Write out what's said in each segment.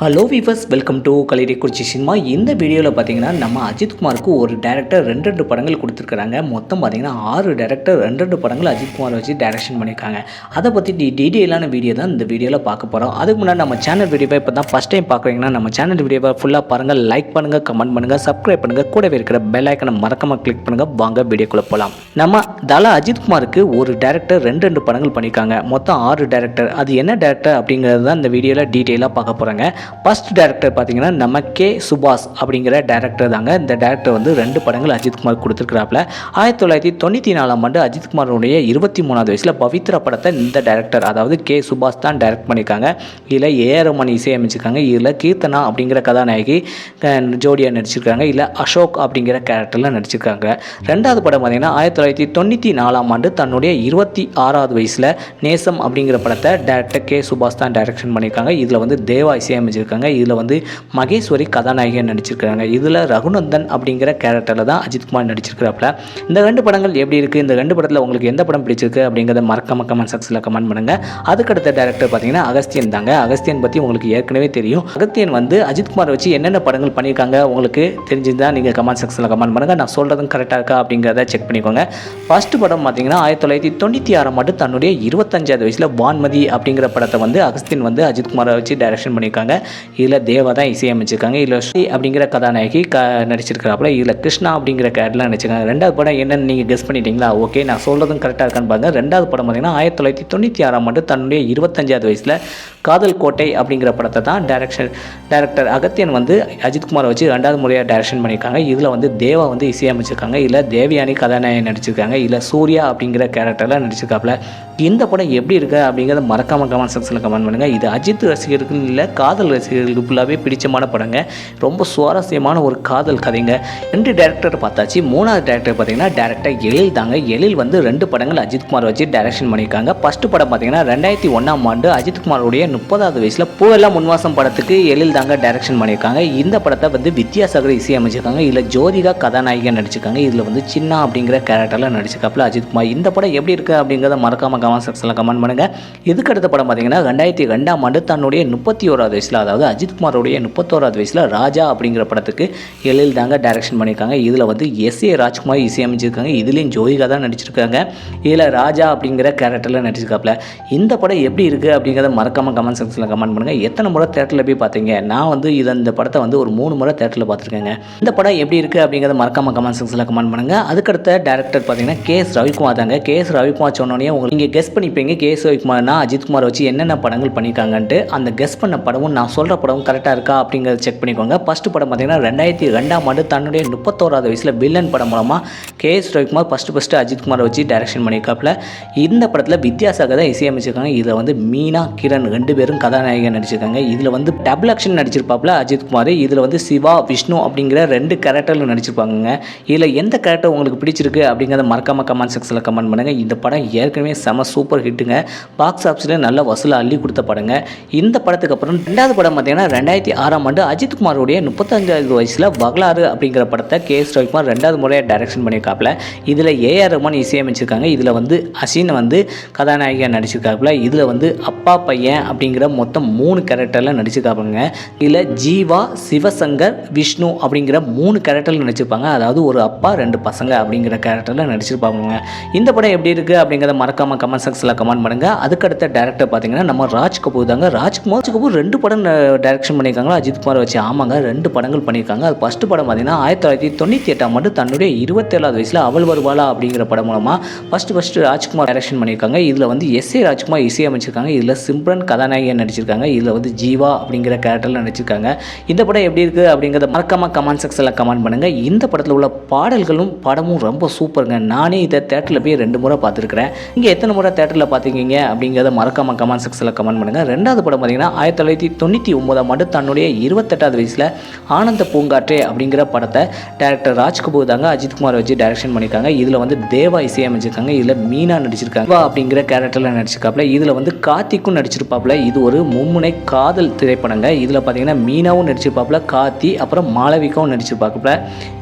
Hello viewers welcome to கலிரிக்குறிச்சி cinema இந்த வீடியோவில் பார்த்தீங்கன்னா நம்ம அஜித்குமாருக்கு ஒரு டேரக்டர் ரெண்டு ரெண்டு படங்கள் கொடுத்துருக்குறாங்க. மொத்தம் பார்த்தீங்கன்னா ஆறு டேரக்டர் ரெண்டு ரெண்டு படங்கள் அஜித்குமார் வச்சு டேரக்ஷன் பண்ணியிருக்காங்க. அதை பற்றி டி டீட்டெயிலான வீடியோ தான் இந்த வீடியோவில் பார்க்க போகிறோம் அதுக்கு முன்னாடி நம்ம சேனல் வீடியோவை இப்போ தான் ஃபஸ்ட் டைம் பார்க்குறீங்கன்னா நம்ம சேனல் வீடியோவை ஃபுல்லாக பாருங்கள் லைக் பண்ணுங்கள் கமெண்ட் பண்ணுங்கள் சப்ஸ்கிரைப் பண்ணுங்கள் கூடவே இருக்கிற பெல் ஐக்கனை மறக்காமல் கிளிக் பண்ணுங்கள் வாங்க வீடியோக்குள்ளே போகலாம் நம்ம தலா அஜித்குமாருக்கு ஒரு டேரக்டர் ரெண்டு ரெண்டு படங்கள் பண்ணியிருக்காங்க. மொத்தம் ஆறு டேரக்டர் அது என்ன டேரக்டர் அப்படிங்கிறது தான் இந்த வீடியோவில் டீட்டெயிலாக பார்க்க போகிறாங்க ஃபஸ்ட் டேரக்டர் பார்த்தீங்கன்னா நம்ம கே சுபாஷ் அப்படிங்கிற டேரக்டர் தாங்க. இந்த டேரக்டர் வந்து ரெண்டு படங்கள் அஜித்குமார் கொடுத்துருக்குறாப்புல. ஆயிரத்தி தொள்ளாயிரத்தி தொண்ணூற்றி நாலாம் ஆண்டு அஜித்குமாருடைய இருபத்தி மூணாவது வயசில் பவித்ரா படத்தை இந்த டேரக்டர் அதாவது கே சுபாஷ் தான் டைரக்ட் பண்ணியிருக்காங்க. இதில் ஏஆர் இசையமைச்சிருக்காங்க. இதில் கீர்த்தனா அப்படிங்கிற கதாநாயகி ஜோடியாக நடிச்சிருக்காங்க. இல்லை அசோக் அப்படிங்கிற கேரக்டரில் நடிச்சிருக்காங்க. ரெண்டாவது படம் பார்த்தீங்கன்னா ஆயிரத்தி தொள்ளாயிரத்தி தொண்ணூற்றி நாலாம் ஆண்டு தன்னுடைய இருபத்தி ஆறாவது வயசில் நேசம் அப்படிங்கிற படத்தை டேரக்டர் கே சுபாஷ் தான் டைரக்ஷன் பண்ணியிருக்காங்க. இதில் வந்து தேவா செஞ்சுருக்காங்க. இதில் வந்து மகேஸ்வரி கதாநாயகியாக நடிச்சிருக்கிறாங்க. இதில் ரகுநந்தன் அப்படிங்கிற கேரக்டரில் தான் அஜித்குமார் நடிச்சிருக்கிறாப்புல. இந்த ரெண்டு படங்கள் எப்படி இருக்குது இந்த ரெண்டு படத்தில் உங்களுக்கு எந்த படம் பிடிச்சிருக்கு அப்படிங்கிறத மறக்காம கமெண்ட் செக்ஸில் கமெண்ட் பண்ணுங்கள் அதுக்கடுத்த டேரக்டர் பார்த்தீங்கன்னா அகஸ்தியன் தாங்க. அகஸ்தியன் பற்றி உங்களுக்கு ஏற்கனவே தெரியும். அகஸ்தியன் வந்து அஜித்குமார் வச்சு என்னென்ன படங்கள் பண்ணியிருக்காங்க உங்களுக்கு தெரிஞ்சிருந்தால் நீங்கள் கமெண்ட் செக்ஷனில் கமெண்ட் பண்ணுங்கள் நான் சொல்கிறதும் கரெக்டாக இருக்கா அப்படிங்கிறத செக் பண்ணிக்கோங்க. ஃபர்ஸ்ட் படம் பார்த்தீங்கன்னா ஆயிரத்தி தொள்ளாயிரத்தி தொண்ணூற்றி ஆறாம் ஆண்டு தன்னுடைய இருபத்தஞ்சாவது வயசில் வான்மதி அப்படிங்கிற படத்தை வந்து அகஸ்தியன் வந்து அஜித்குமாரை வச்சு டைரக்ஷன் பண்ணியிருக்காங்க இதில் தேவா தான் இசையமைச்சிருக்காங்க இதில் ஸ்ரீ அப்படிங்கிற கதாநாயகி க நடிச்சிருக்கிறாப்புல. இதில் கிருஷ்ணா அப்படிங்கிற கேரக்டர்லாம் நடிச்சிருக்காங்க. ரெண்டாவது படம் என்னென்னு நீங்கள் கெஸ் பண்ணிட்டீங்களா? ஓகே நான் சொல்கிறதும் கரெக்டாக இருக்கான்னு பாருங்கள் ரெண்டாவது படம் பார்த்தீங்கன்னா ஆயிரத்தி தொள்ளாயிரத்தி தொண்ணூற்றி ஆறாம் ஆண்டு தன்னுடைய இருபத்தஞ்சாவது வயசில் காதல் கோட்டை அப்படிங்கிற படத்தை தான் டேரக்ஷன் டேரக்டர் அகத்தியன் வந்து அஜித்குமாரை வச்சு ரெண்டாவது முறையாக டேரக்ஷன் பண்ணியிருக்காங்க. இதில் வந்து தேவா வந்து இசையமைச்சிருக்காங்க. இல்லை தேவியானி கதாநாயகன் நடிச்சிருக்காங்க. இல்லை சூர்யா அப்படிங்கிற கேரக்டரில் நடிச்சிருக்காப்புல. இந்த படம் எப்படி இருக்குது அப்படிங்கிறத மறக்காம கமெண்ட் செக்ஷனில் கமெண்ட் பண்ணுங்கள் இது அஜித் ரசிகர்கள் இல்லை காதல் ரசிகர்களுக்கு ஃபுல்லாகவே பிடிச்சமான படங்க. ரொம்ப சுவாரஸ்யமான ஒரு காதல் கதைங்க. ரெண்டு டேரக்டர் பார்த்தாச்சு. மூணாவது டேரக்டர் பார்த்தீங்கன்னா டேரக்டர் எழில் தாங்க. எழில் வந்து ரெண்டு படங்கள் அஜித்குமார் வச்சு டைரக்ஷன் பண்ணியிருக்காங்க. ஃபஸ்ட்டு படம் பார்த்தீங்கன்னா ரெண்டாயிரத்தி ஒன்றாம் ஆண்டு அஜித்குமாரோடைய முப்பதாவது வயசில் பூவெல்லாம் முன்வாசம் படத்துக்கு எழில் தாங்க டைரக்ஷன் பண்ணியிருக்காங்க. இந்த படத்தை வந்து வித்யாசாகர் இசையமைச்சிருக்காங்க. இதில் ஜோதிகா கதாநாயகன் நடிச்சிருக்காங்க. இதில் வந்து சின்ன அப்படிங்கிற கேரக்டரில் நடிச்சிருக்காப்புல அஜித்குமார் இந்த படம் எப்படி இருக்குது அப்படிங்கிறத மறக்காம கமெண்ட் செக்ஷனில் கமெண்ட் பண்ணுங்கள் இதுக்கு அடுத்த படம் பார்த்தீங்கன்னா ரெண்டாயிரத்தி ரெண்டாம் ஆண்டு தன்னுடைய முப்பத்தி ஓராவது வயசில் அதாவது அஜித்குமாரோடைய முப்பத்தோராவது வயசில் ராஜா அப்படிங்கிற படத்துக்கு எழில் தாங்க டைரக்ஷன் பண்ணியிருக்காங்க. இதில் வந்து எஸ் ஏ ராஜ்குமார் இசையமைச்சிருக்காங்க. இதுலேயும் ஜோதிகா தான் நடிச்சிருக்காங்க. இதில் ராஜா அப்படிங்கிற கேரக்டரில் நடிச்சிருக்காப்புல. இந்த படம் எப்படி இருக்குது அப்படிங்கிறத மறக்காம கமெண்ட் செக்ஷனில் கமெண்ட் பண்ணுங்கள் எத்தனை முறை தேட்டரில் போய் பார்த்தீங்க? நான் வந்து இதை இந்த படத்தை வந்து ஒரு மூணு முறை தேட்டரில் பார்த்துருக்கேங்க. இந்த படம் எப்படி இருக்குது அப்படிங்கிறத மறக்காம கமெண்ட் செக்ஷனில் கமெண்ட் பண்ணுங்கள் அதுக்கடுத்த டேரக்டர் பார்த்தீங்கன்னா கே எஸ் ரவிக்குமார் தாங்க. கே எஸ் ரவிக்குமார் சொன்னோடனே உங்களுக்கு நீங்கள் கெஸ் பண்ணிப்பீங்க. கே எஸ் ரவிக்குமார்னா அஜித்குமார் வச்சு என்னென்ன படங்கள் பண்ணியிருக்காங்கன்ட்டு அந்த கெஸ் பண்ண படமும் நான் சொல்கிற படமும் கரெக்டாக இருக்கா அப்படிங்கிறத செக் பண்ணிக்கோங்க. ஃபஸ்ட்டு படம் பார்த்தீங்கன்னா ரெண்டாயிரத்தி ரெண்டாம் ஆண்டு தன்னுடைய முப்பத்தோராவது வயசில் வில்லன் படம் மூலமாக K S Ravikumar first first Ajithkumar வச்சு டைரக்ஷன் பண்ணியிருக்காப்புல. இந்த படத்தில் வித்யாசாகர் தான் இசையமைச்சிருக்காங்க. இதை வந்து மீனா கிரண் ரெண்டு ரெண்டு பேரும் கதாநாயகன் நடிச்சிருக்காங்க. இதில் வந்து டபுள் ஆக்ஷன் நடிச்சிருப்பாப்புல அஜித்குமார் இதில் வந்து சிவா விஷ்ணு அப்படிங்கிற ரெண்டு கேரக்டரில் நடிச்சிருப்பாங்க இதில் எந்த கேரக்டர் உங்களுக்கு பிடிச்சிருக்கு அப்படிங்கிறத மறக்காம கமெண்ட் செக்ஷனில் கமெண்ட் பண்ணுங்கள் இந்த படம் ஏற்கனவே செம சூப்பர் ஹிட்டுங்க பாக்ஸ் ஆஃபீஸில் நல்ல வசூல் அள்ளி கொடுத்த படங்க. இந்த படத்துக்கு அப்புறம் ரெண்டாவது படம் பார்த்தீங்கன்னா ரெண்டாயிரத்தி ஆறாம் ஆண்டு அஜித்குமாரோடைய முப்பத்தஞ்சாவது வயசில் வகலாறு அப்படிங்கிற படத்தை கே. எஸ். ரவிக்குமார் ரெண்டாவது முறையாக டைரக்ஷன் பண்ணியிருக்காப்புல. இதில் ஏஆர் ரஹ்மான் இசையமைச்சிருக்காங்க. இதில் வந்து அசின் வந்து கதாநாயகியாக நடிச்சிருக்காப்புல. இதில் வந்து அப்பா பையன் அப்படிங்கிற மொத்தம் மூணு கேரக்டரில் நடிச்சிருக்காங்க இதில் ஜீவா சிவசங்கர் விஷ்ணு அப்படிங்கிற மூணு கேரக்டரில் நடிச்சிருப்பாங்க. அதாவது ஒரு அப்பா ரெண்டு பசங்க அப்படிங்கிற கேரக்டரில் நடிச்சிருப்பாங்க இந்த படம் எப்படி இருக்குது அப்படிங்கிறத மறக்காமல் கமெண்ட் செக்ஷனில் கமெண்ட் பண்ணுங்கள் அதுக்கடுத்த டேரக்டர் பார்த்தீங்கன்னா நம்ம ராஜ் கபூர் தாங்க. ராஜ்குமார் கபூர் ரெண்டு படம் டைரக்ஷன் பண்ணியிருக்காங்களா? அஜித் குமார் வச்சு. ஆமாங்க ரெண்டு படங்கள் பண்ணியிருக்காங்க. அது ஃபஸ்ட்டு படம் பார்த்தீங்கன்னா ஆயிரத்தி தொள்ளாயிரத்தி தொண்ணூற்றி எட்டாம் ஆண்டு தன்னுடைய இருபத்தேழாவது வயசில் அவள் வருவாளா அப்படிங்கிற படம் மூலமாக ஃபஸ்ட்டு ஃபஸ்ட்டு ராஜ்குமார் டைரக்ஷன் பண்ணியிருக்காங்க. இதில் வந்து எஸ் ஏ ராஜ்குமார் இசையமைச்சிருக்காங்க. இதில் சிம்ரன் கதாநாயகியாக நடிச்சிருக்காங்க. இதில் வந்து ஜீவா அப்படிங்கிற கேரக்டரில் நடிச்சிருக்காங்க. இந்த படம் எப்படி இருக்குது அப்படிங்கிறத மறக்காம கமெண்ட் செக்ஷனில் கமெண்ட் பண்ணுங்கள் இந்த படத்தில் உள்ள பாடல்களும் படமும் ரொம்ப சூப்பருங்க நானே இதை தேட்டரில் போய் ரெண்டு முறை பார்த்துருக்குறேன். இங்கே எத்தனை முறை தேட்டரில் பார்த்துக்கிங்க அப்படிங்கிறத மறக்காம கமெண்ட் செக்ஷனில் கமெண்ட் பண்ணுங்கள் ரெண்டாவது படம் பார்த்தீங்கன்னா ஆயிரத்தி தொள்ளாயிரத்தி தொண்ணூற்றி ஒம்போதாம் ஆண்டு தன்னுடைய இருபத்தெட்டாவது வயசில் ஆனந்த பூங்காற்றே அப்படிங்கிற படத்தை டேரக்டர் ராஜ்கபூர் தாங்க அஜித்குமார் வச்சு டைரக்ஷன் பண்ணியிருக்காங்க. இதில் வந்து தேவா இசையமைச்சிருக்காங்க. இதில் மீனா நடிச்சிருக்காங்க. அப்படிங்கிற கேரக்டரில் நடிச்சிருக்காப்புல. இதில் வந்து கார்த்திக்கும் நடிச்சிருப்பாப்புல. இது ஒரு மும்முனை காதல் திரைப்படங்க. இதில் பார்த்தீங்கன்னா மீனாவும் நடிச்சிருப்பாப்புல கார்த்தி அப்புறம் மாளவிகாவும் நடிச்சிருப்பாப்புல.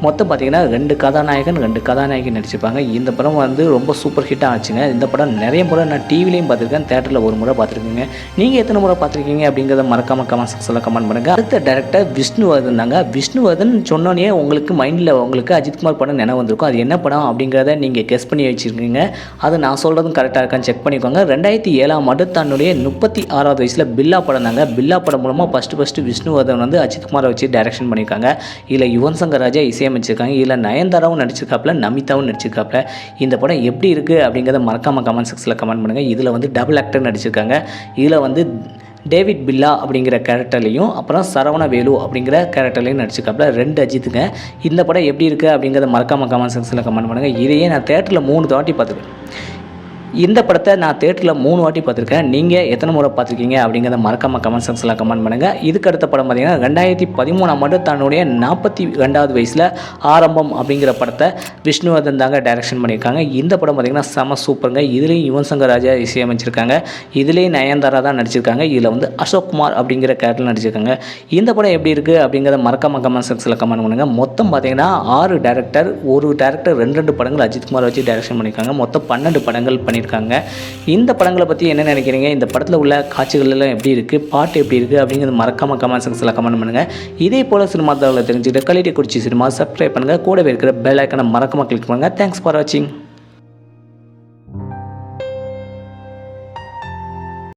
மொத்தம் பார்த்தீங்கன்னா ரெண்டு கதாநாயகன் ரெண்டு கதாநாயகி நடிச்சிருப்பாங்க. இந்த படம் வந்து ரொம்ப சூப்பர் ஹிட்டாக ஆச்சுங்க. இந்த படம் நிறைய முறை நான் டிவிலையும் பார்த்துருக்கேன் தேட்டரில் ஒரு முறை பார்த்துருக்கீங்க. நீங்கள் எத்தனை முறை பார்த்துருக்கீங்க அப்படிங்கிறத மறக்காமல் கமெண்ட் செக்ஷனில் கமெண்ட் பண்ணுங்கள் அடுத்த டேரக்டர் விஷ்ணுவர்தன் தாங்க. விஷ்ணுவர்தன் சொன்னோன்னே உங்களுக்கு மைண்டில் உங்களுக்கு அஜித்குமார் படம் நினைவு வந்திருக்கும். அது என்ன படம் அப்படிங்கிறத நீங்கள் கெஸ் பண்ணி வச்சுருக்கீங்க. அது நான் சொல்கிறதும் கரெக்டாக இருக்கான்னு செக் பண்ணிக்கோங்க. ரெண்டாயிரத்தி ஏழாம் ஆண்டு தன்னுடைய முப்பத்தி பதினாறாவது வயசில் பில்லா படம் தாங்க. பில்லா படம் மூலமாக ஃபஸ்ட்டு ஃபஸ்ட்டு விஷ்ணுவர்தன் வந்து அஜித்குமாரை வச்சு டைரக்ஷன் பண்ணியிருக்காங்க. இதில் யுவன் சங்கர் ராஜா இசையமைச்சிருக்காங்க. இதில் நயன்தாராவும் நடிச்சிருக்காப்புல நமிதாவும் நடிச்சிருக்காப்புல. இந்த படம் எப்படி இருக்குது அப்படிங்கிறத மறக்காமல் கமெண்ட் செக்ஸில் கமெண்ட் பண்ணுங்கள் இதில் வந்து டபுள் ஆக்டர் நடிச்சிருக்காங்க. இதில் வந்து டேவிட் பில்லா அப்படிங்கிற கேரக்டர்லையும் அப்புறம் சரவண வேலு அப்படிங்கிற கேரக்டர்லையும் நடிச்சிருக்காப்புல. ரெண்டு அஜித்துங்க. இந்த படம் எப்படி இருக்குது அப்படிங்கிறத மறக்காமல் கமெண்ட் செக்ஸில் கமெண்ட் பண்ணுங்கள் இதையே நான் தேட்டரில் மூணு தாட்டி பார்த்துருக்கேன். இந்த படத்தை நான் தேட்டரில் மூணு வாட்டி பார்த்துருக்கேன். நீங்கள் எத்தனை முறை பார்த்துருக்கீங்க அப்படிங்கிறத மறக்காம கமெண்ட் செக்ஷனில் கமெண்ட் பண்ணுங்கள் இதுக்கு அடுத்த படம் பார்த்தீங்கன்னா ரெண்டாயிரத்தி பதிமூணாம் ஆண்டு தன்னுடைய நாற்பத்தி ரெண்டாவது வயசில் ஆரம்பம் அப்படிங்கிற படத்தை விஷ்ணுவர்தன் தாங்க டைரக்ஷன் பண்ணியிருக்காங்க. இந்த படம் பார்த்தீங்கன்னா செம சூப்பருங்க. இதுலேயும் யுவன் சங்கர் ராஜா இசையமைச்சிருக்காங்க. இதுலேயும் நயன்தாரா தான் நடிச்சிருக்காங்க. இதில் வந்து அசோக் குமார் அப்படிங்கிற கேரக்டர் நடிச்சிருக்காங்க. இந்த படம் எப்படி இருக்குது அப்படிங்கிறத மறக்காம கமெண்ட் செக்ஷனில் கமெண்ட் பண்ணுங்கள் மொத்தம் பார்த்தீங்கன்னா ஆறு டேரக்டர் ஒரு டேரக்டர் ரெண்டு ரெண்டு படங்கள் அஜித் குமார் வச்சு டைரக்ஷன் பண்ணியிருக்காங்க. மொத்தம் பன்னெண்டு படங்கள் பண்ணி பண்ணியிருக்காங்க. இந்த படங்களை பற்றி என்ன நினைக்கிறீங்க? இந்த படத்தில் உள்ள காட்சிகள் எல்லாம் எப்படி இருக்குது பாட்டு எப்படி இருக்குது அப்படிங்கிறது மறக்காமல் கமெண்ட் செக்ஷனில் கமெண்ட் பண்ணுங்கள் இதே போல் சினிமா தகவலை தெரிஞ்சுக்கிட்டு கலிட்டி குறிச்சி சினிமா சப்ஸ்கிரைப் பண்ணுங்கள் கூடவே இருக்கிற பெல் ஐக்கனை மறக்காமல் கிளிக் பண்ணுங்கள் தேங்க்ஸ் ஃபார் வாட்சிங்